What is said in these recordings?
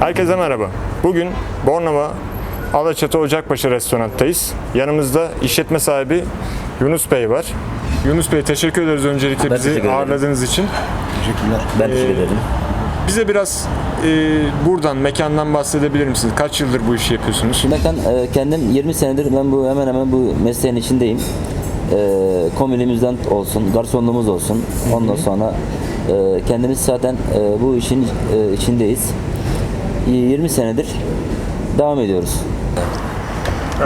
Herkese merhaba. Bugün Bornova Alaçatı Ocakbaşı restoranttayız. Yanımızda işletme sahibi Yunus Bey var. Yunus Bey teşekkür ederiz öncelikle Ben bizi ağırladığınız için. Ben teşekkür ederim. Bize biraz e, buradan, mekandan bahsedebilir misiniz? Kaç yıldır bu işi yapıyorsunuz? Ben e, kendim 20 senedir ben bu hemen hemen bu mesleğin içindeyim. E, komünimizden olsun, garsonluğumuz olsun. Ondan sonra e, kendimiz zaten e, bu işin e, içindeyiz. 20 senedir devam ediyoruz.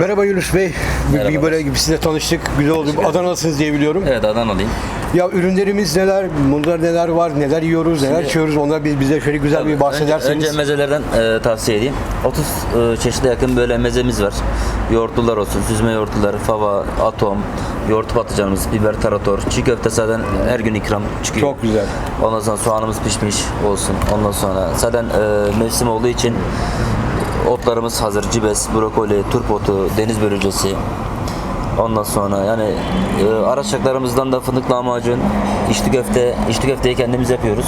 Merhaba Yunus Bey. Bir- Merhaba. Bir böyle gibi sizle tanıştık. Güzel oldu. Adanalısınız diye biliyorum. Evet Adanalıyım. Ya ürünlerimiz neler? Bunlar neler var? Neler yiyoruz? Neler Şimdi- içiyoruz? Onları biz- bize şöyle güzel bir Önce, bahsederseniz. önce mezelerden e, tavsiye edeyim. 30 e, çeşide yakın böyle mezemiz var. Yoğurtlular olsun, süzme yoğurtlular, fava, atom, yoğurt patlıcanımız, biber tarator, çiğ köfte zaten her gün ikram çıkıyor. Çok güzel. Ondan sonra soğanımız pişmiş olsun. Ondan sonra zaten e, mevsim olduğu için otlarımız hazır. Cibes, brokoli, turp otu, deniz börülcesi. Ondan sonra yani e, araçlarımızdan da fındık lahmacun, içli köfte, içli köfteyi kendimiz yapıyoruz.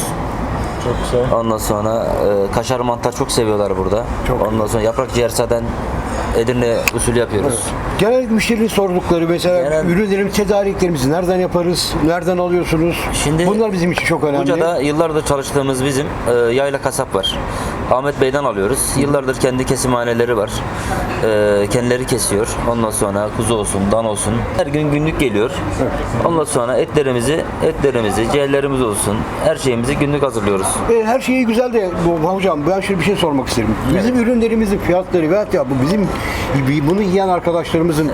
Çok güzel. Ondan sonra e, kaşar mantar çok seviyorlar burada. Çok Ondan sonra yaprak ciğer zaten Edirne usulü yapıyoruz. Genel müşterinin sordukları mesela Genel- ürünlerin tedariklerimizi nereden yaparız? Nereden alıyorsunuz? Şimdi Bunlar bizim için çok önemli. Buca'da yıllardır çalıştığımız bizim e, yayla kasap var. Ahmet Bey'den alıyoruz. Yıllardır kendi kesimhaneleri var. E, kendileri kesiyor. Ondan sonra kuzu olsun, dan olsun. Her gün günlük geliyor. Ondan sonra etlerimizi, etlerimizi, ciğerlerimiz olsun. Her şeyimizi günlük hazırlıyoruz. E, her şeyi güzel de bu, hocam ben şöyle bir şey sormak isterim. Bizim ürünlerimizin fiyatları veyahut ya bu bizim bunu yiyen arkadaşlarımızın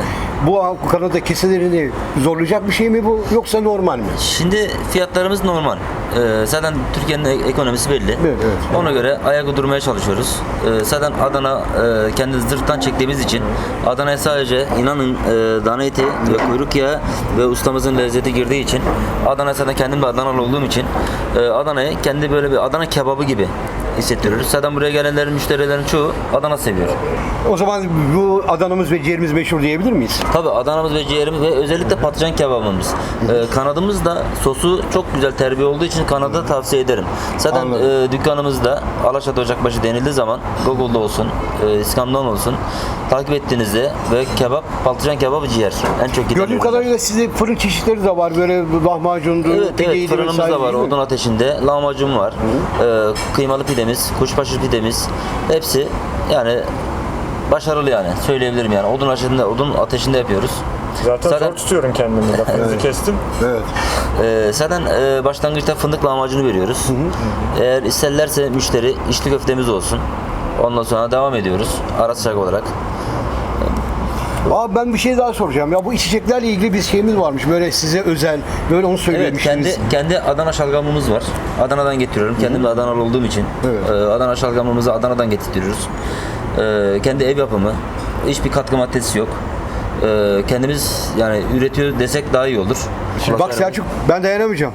bu kanalda keselerini zorlayacak bir şey mi bu yoksa normal mi? Şimdi fiyatlarımız normal. Ee, zaten Türkiye'nin e- ekonomisi belli. Evet, evet. Ona göre ayak uydurmaya çalışıyoruz. Ee, zaten Adana e, kendi zırhtan çektiğimiz için Adana'ya sadece inanın e, dana eti ve kuyruk yağı ve ustamızın lezzeti girdiği için Adana zaten kendim de Adanalı olduğum için e, Adana'yı kendi böyle bir Adana kebabı gibi hissettiriyoruz. Zaten buraya gelenlerin, müşterilerin çoğu Adana seviyor. O zaman bu Adana'mız ve ciğerimiz meşhur diyebilir miyiz? Tabii Adana'mız ve ciğerimiz ve özellikle patlıcan kebabımız. Ee, kanadımız da sosu çok güzel terbiye olduğu için kanadı tavsiye ederim. Zaten Anladım. e, dükkanımızda Alaşat Ocakbaşı denildiği zaman Google'da olsun, e, İskam'dan olsun takip ettiğinizde ve kebap, patlıcan kebabı ciğer en çok giden Gördüğüm kadarıyla sizde fırın çeşitleri de var. Böyle lahmacundu, Evet evet pideydi fırınımız vesaire da var değil mi? odun ateşinde lahmacun var Ee, kıymalı pidemiz kuşbaşı pidemiz hepsi yani başarılı yani söyleyebilirim yani odun ateşinde odun ateşinde yapıyoruz. Zaten, Zaten- zor tutuyorum kendimi. Lafınızı kestim. Evet. Ee, zaten e, başlangıçta fındık lahmacunu veriyoruz. Eğer isterlerse müşteri içli köftemiz olsun. Ondan sonra devam ediyoruz ara sıcak olarak. Abi ben bir şey daha soracağım. Ya bu içeceklerle ilgili bir şeyimiz varmış. Böyle size özel. Böyle onu Evet söylemiştiniz. kendi kendi Adana şalgamımız var. Adana'dan getiriyorum. Kendim de Adanalı olduğum için. Evet. e, Adana şalgamımızı Adana'dan getiriyoruz. E, kendi ev yapımı. Hiçbir katkı maddesi yok. E, kendimiz yani üretiyor desek daha iyi olur. Şimdi bak Selçuk ben dayanamayacağım.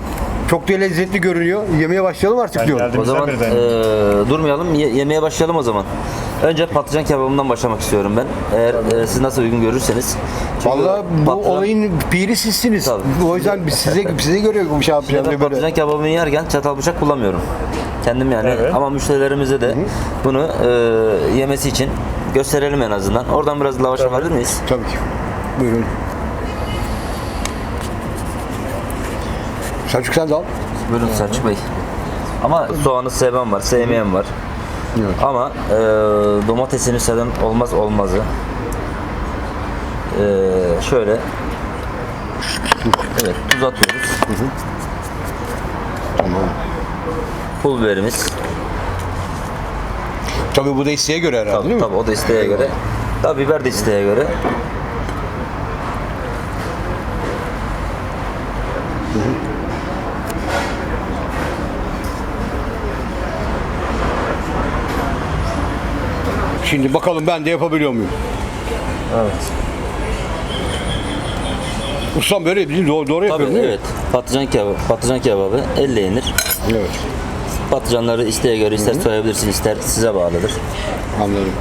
Çok da lezzetli görünüyor. Yemeye başlayalım artık Ben diyorum. geldim. O zaman e, biri durmayalım, ye- yemeye başlayalım o zaman. Önce patlıcan kebabından başlamak istiyorum ben. Eğer e, siz nasıl uygun görürseniz. Çünkü Vallahi bu patlıcan- olayın piri sizsiniz. Tabii. O yüzden biz size size göre bu şey diye patlıcan Böyle. kebabını yerken çatal bıçak kullanmıyorum. Kendim yani Evet. ama müşterilerimize de bunu e, yemesi için gösterelim en azından. Oradan biraz lavaş alabilir miyiz? Tabii ki. Buyurun. Selçuk sen de al. Buyurun Selçuk Bey. Ama soğanı seven var, sevmeyen var. Evet. Ama e, domatesini seven olmaz olmazı. E, şöyle Evet, tuz atıyoruz. Tamam. Pul biberimiz. Tabii bu da isteğe göre herhalde Tabii, değil mi? tabii o da isteğe göre. Tabii biber de isteğe göre. Şimdi bakalım ben de yapabiliyor muyum? Evet. Ustam böyle değil doğru, doğru Tabii yapıyorum değil mi? evet. Patlıcan kebabı, patlıcan kebabı elle yenir. Evet. Patlıcanları isteğe göre ister soyabilirsin ister size bağlıdır. Anladım.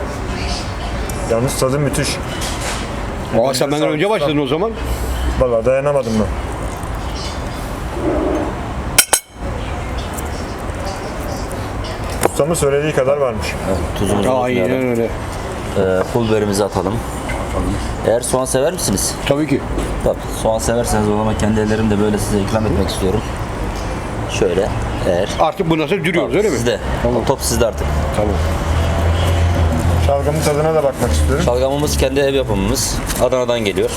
Yalnız tadı müthiş. Aa, sen benden önce başladın o zaman. Vallahi dayanamadım ben. Ustamın söylediği kadar varmış. Evet, tuzumuzu Aynen unutmayalım. öyle. Ee, pul biberimizi atalım. Eğer soğan sever misiniz? Tabii ki. Tabii. Soğan severseniz o zaman kendi ellerimle böyle size ikram etmek istiyorum. Şöyle eğer. Artık bu nasıl duruyoruz öyle mi? Sizde. Tamam. O top sizde artık. Tamam. Şalgamın tadına da bakmak istiyorum. Şalgamımız kendi ev yapımımız. Adana'dan geliyor.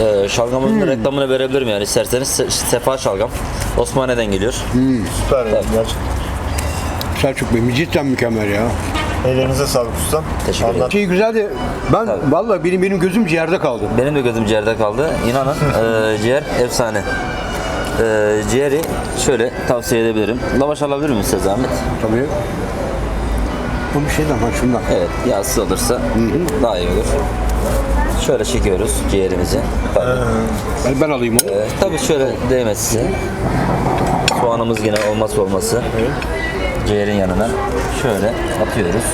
Ee, şalgamımızın Hmm. reklamını verebilirim yani isterseniz. Se- Sefa şalgam. Osmaniye'den geliyor. Süper yani gerçekten. Selçuk Bey cidden mükemmel ya. Ellerinize sağlık ustam. Teşekkür ederim. Şey güzel de ben Tabii. vallahi benim benim gözüm ciğerde kaldı. Benim de gözüm ciğerde kaldı. İnanın e, ciğer efsane. E, ciğeri şöyle tavsiye edebilirim. Lavaş alabilir miyim size zahmet? Tabii. Bu bir şeyden ha şundan. Evet, yağsız olursa daha iyi olur. Şöyle çekiyoruz ciğerimizi. Tabii. Ben, ben alayım onu. E, tabii şöyle değmez size. Soğanımız yine olmazsa olması. Ciğerin yanına şöyle atıyoruz.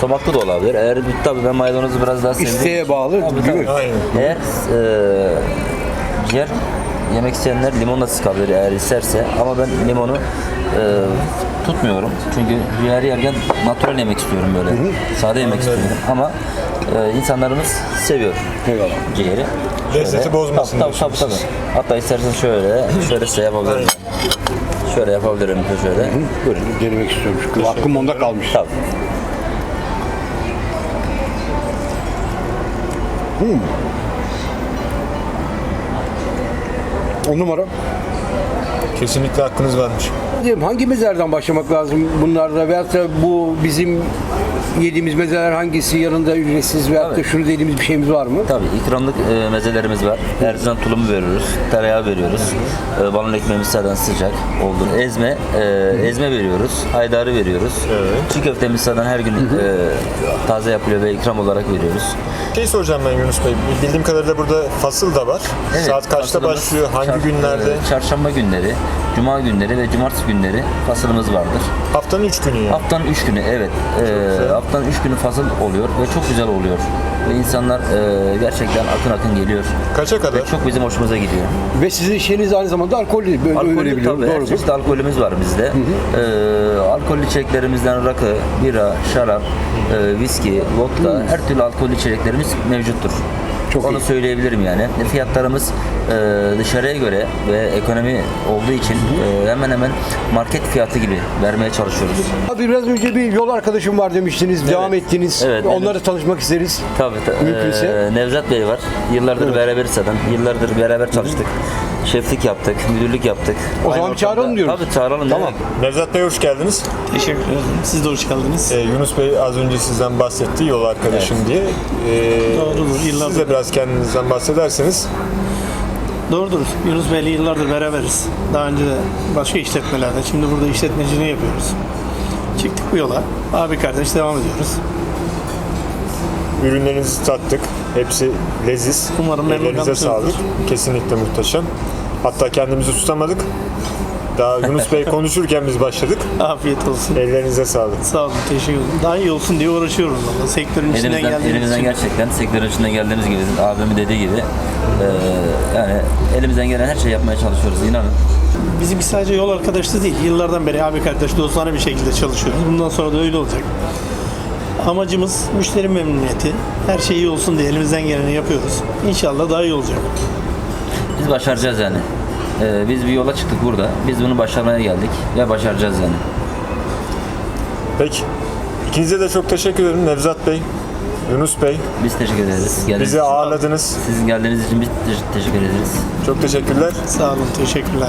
Somaklı da olabilir. Eğer tabii ben maydanozu biraz daha sevdiğim İsteğe için- bağlı. Tabii, tabii. Aynen. Eğer e, ciğer yemek isteyenler limonla sıkabilir eğer isterse ama ben limonu e, tutmuyorum çünkü ciğer yerken natural yemek istiyorum böyle sade yemek istiyorum ama e, insanlarımız seviyor Eyvallah. ciğeri. Lezzeti bozmasın Tabii tabii, tabii, diyorsunuz. tabii. Hatta istersen şöyle şöyle size yapabilirim. Şöyle yapabilirim şöyle. Buyurun. Denemek istiyorum. Çünkü aklım onda kalmış. Tabii. On numara. Kesinlikle hakkınız varmış. Diyeyim, Hangi mezelerden başlamak lazım bunlarda veyahut da bu bizim yediğimiz mezeler hangisi yanında ücretsiz veyahut da Tabii. şunu dediğimiz bir şeyimiz var mı? Tabii ikramlık e, mezelerimiz var. Erzincan tulumu veriyoruz. Tereyağı veriyoruz. E, balon ekmeğimiz zaten sıcak olur. Ezme, e, ezme veriyoruz. Haydarı veriyoruz. Evet. Çiğ köftemiz zaten her gün e, taze yapılıyor ve ikram olarak veriyoruz. Şey soracağım ben Yunus Bey. Bildiğim kadarıyla burada fasıl da var. Evet, Saat kaçta başlıyor? Hangi çar- günlerde? e, çarşamba günleri, cuma günleri ve cumartesi günleri fasılımız vardır. Haftanın 3 günü yani. Haftanın 3 günü evet. E, haftanın 3 günü fasıl oluyor ve çok güzel oluyor. Ve insanlar e, gerçekten akın akın geliyor. Kaça kadar? Ve çok bizim hoşumuza gidiyor. Ve sizin şeyiniz aynı zamanda alkollü. Böyle Alkollü öyle biliyorum. tabii. Her çeşit alkolümüz var bizde. Ee, alkollü içeceklerimizden rakı, bira, şarap, e, viski, vodka, her türlü alkollü içeceklerimiz mevcuttur. Çok Onu iyi. söyleyebilirim yani. Fiyatlarımız e, dışarıya göre ve ekonomi olduğu için e, hemen hemen market fiyatı gibi vermeye çalışıyoruz. Abi biraz önce bir yol arkadaşım var demiştiniz. Devam ettiniz. Evet, Onları tanışmak isteriz. Tabii. ta- Mümkünse. e, Nevzat Bey var. Yıllardır beraberiz zaten. Yıllardır beraber çalıştık. Şeflik yaptık, müdürlük yaptık. O Aynı zaman bir çağıralım ortamda- diyoruz. Tabii çağıralım. Tamam. demek. Nevzat Bey hoş geldiniz. Teşekkür ederim. Siz de hoş geldiniz. Ee, Yunus Bey az önce sizden bahsetti yol arkadaşım diye. Ee, Doğrudur, Siz yıllardır. de biraz kendinizden bahsederseniz. Doğrudur. Yunus Bey'le yıllardır beraberiz. Daha önce de başka işletmelerde. Şimdi burada işletmeciliği yapıyoruz. Çıktık bu yola. Abi kardeş devam ediyoruz. Ürünlerinizi tattık. Hepsi leziz. Umarım memnun Ellerinize kalmışsınızdır. sağlık. Kesinlikle muhteşem. Hatta kendimizi tutamadık. Daha Yunus Bey konuşurken biz başladık. Afiyet olsun. Ellerinize sağlık. Sağ olun. Teşekkür ederim. Daha iyi olsun diye uğraşıyoruz valla. Sektörün içinden Elimizden, geldiğimiz elimizden için. gerçekten sektörün içinden geldiğimiz gibi abimin dediği gibi e, yani elimizden gelen her şeyi yapmaya çalışıyoruz inanın. Bizimki sadece yol arkadaşlığı değil. Yıllardan beri abi kardeş dostane bir şekilde çalışıyoruz. Bundan sonra da öyle olacak. Amacımız müşteri memnuniyeti. Her şey iyi olsun diye elimizden geleni yapıyoruz. İnşallah daha iyi olacak. Biz başaracağız yani. E, biz bir yola çıktık burada. Biz bunu başarmaya geldik ve başaracağız yani. Peki. İkinize de çok teşekkür ederim Nevzat Bey, Yunus Bey. Biz teşekkür ederiz. Geldiğiniz Bizi için. ağırladınız. Sizin geldiğiniz için biz te- teşekkür ederiz. Çok teşekkürler. Sağ olun. Teşekkürler.